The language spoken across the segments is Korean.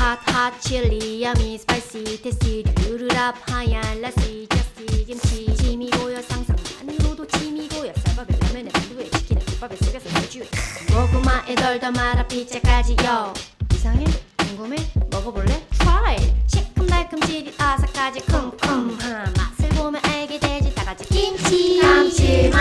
hot chili yummy spicy tasty. 루루랍 하얀 라시 저스티 김치. 침이 고여 상상만으로도 침이 고여. 쌀밥에 라면에 만두에 치킨에 국밥에 속에서 소주. 고구마에 덜더 말아 피자까지 요. 이상해? 궁금해? 먹어볼래? Try. 시큼달큼 지릿 아삭까지. 쿰쿰한 맛을 보면 알게 되지. 다같이 김치. 감칠맛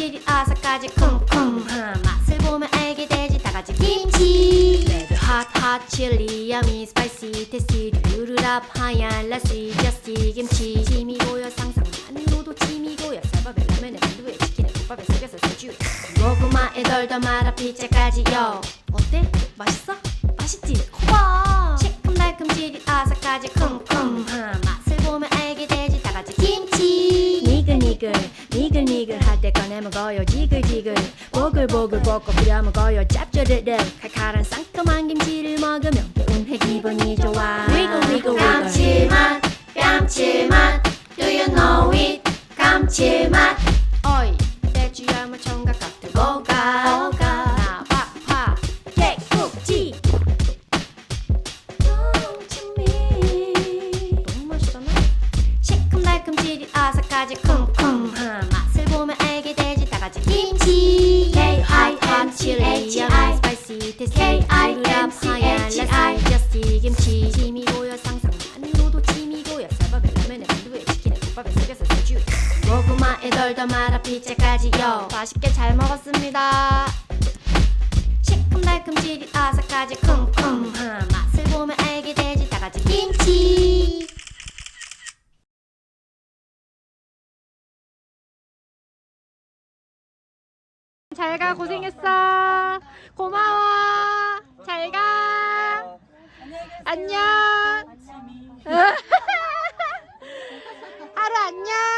지릿 아삭까지 쿰쿰한 맛을 보면 알게 되지. 다같이 김치. 레드 핫핫 칠리 야미 스파이시 테스티 루루랍 하얀 라시 저스티 김치. 침이 고여 상상만으로도 침이 고여. 쌀밥에 라면에 만두에 치킨에 국밥에 속에서 소주. 고구마에 덜더 말아 피자까지요. 어때? 맛있어? 맛있지? 커봐 시큼달큼 지릿 아삭까지 쿰쿰한 맛을 보면 알게 되지. 다같이 김치. 니글니글 니글니글 할때 꺼내 먹어요. 지글지글. 보글보글 볶고 끓여 먹어요. 짭조르르 칼칼한 상큼한 김치를 먹으면 개운해 기분이 좋아. 위글 위글 감칠맛 감칠맛. Do you know it? 감칠맛. 어이 배추야무 청각 같은 뭐가? 나박파. 깨국지. 너무 맛있잖아. 시큼달큼 지릿 아삭까지 쿰쿰한 엄마의 덜더 마라 피자까지요. 맛있게 잘 먹었습니다. 시큼달큼 지리아삭까지 쿰쿰한 맛을 보면 알게 되지. 다같이 김치. 잘 가 고생했어. 고마워. 잘가. 안녕. 하루 안녕.